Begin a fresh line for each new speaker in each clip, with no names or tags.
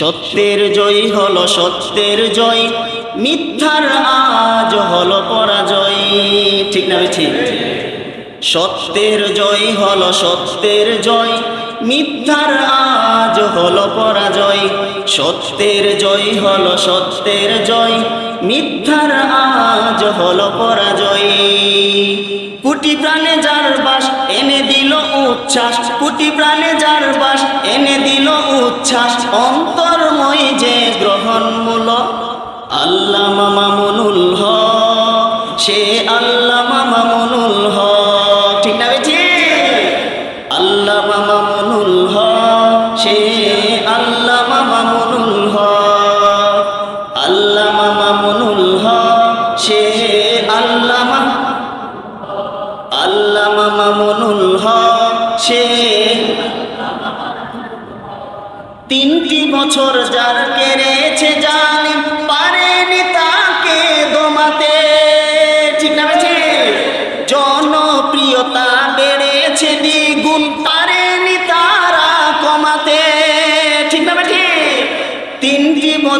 সত্যের জয় হলো সত্যের জয়, মিথ্যার আজ হলো পরাজয়। ঠিক না ঠিক? সত্যের জয় হলো সত্যের জয়, মিথ্যার আজ হলো পরাজয়। সত্যের জয় হলো সত্যের জয়, মিথ্যার আজ হলো পরাজয়। কুটি প্রাণে যার বাস এনে দিল উচ্ছ্বাস, কুটি প্রাণে যার বাস এনে আল্লাহ মামুনুল হ সে আল্লাহ মামুনুল হ ঠিক না বেঠি আল্লাহ মামুনুল হ সে আল্লাহ মামুনুল হ আল্লাহ মামুনুল হ সে আল্লাহ আল্লাহ মামুনুল হ সে তিনটি বছর যার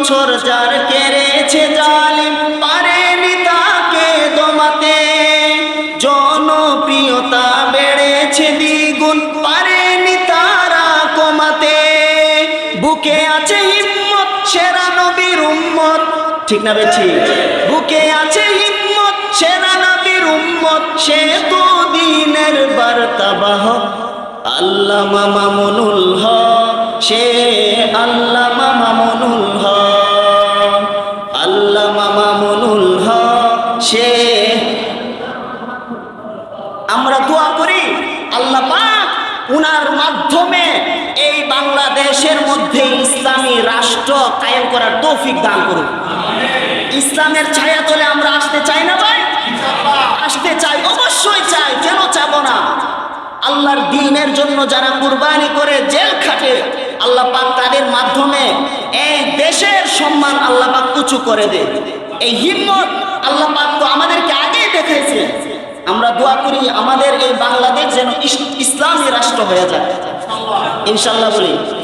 বছর যার কেড়েছে জালিম পারেনি তাকে দমাতে। জনপ্রিয়তা বেড়েছে দ্বিগুণ, পারেনি তারা কমাতে। বুকে আছে হিম্মত, সেরা নবীর উম্মত। ঠিক না বেছি বুকে আছে হিম্মত, সেরা নবীর উম্মত। সে তো দিনের বার্তাবাহ আল্লাহ মামা মনুল হ সে আমরা দোয়া করি, আল্লাহ পাক উনার মাধ্যমে এই বাংলাদেশের মধ্যে ইসলামী রাষ্ট্র কায়েম করার তৌফিক দান করুন। ইসলামের ছায়া তলে আমরা আসতে চাই না ভাই? আসতে চাই, অবশ্যই চাই, কেন চাবো না? আল্লাহর দিনের জন্য যারা কুরবানি করে জেল খাটে, আল্লাহ পাক তাদের মাধ্যমে এই দেশের সম্মান আল্লাহ পাক উঁচু করে দেয় এই হিম্মত আল্লাহ পাক তো আমাদেরকে আগেই দেখাইছে আমরা দোয়া করি আমাদের এই বাংলাদেশ যেন ইস- ইসলামী রাষ্ট্র হয়ে যায়। ইনশাল্লাহ বলি।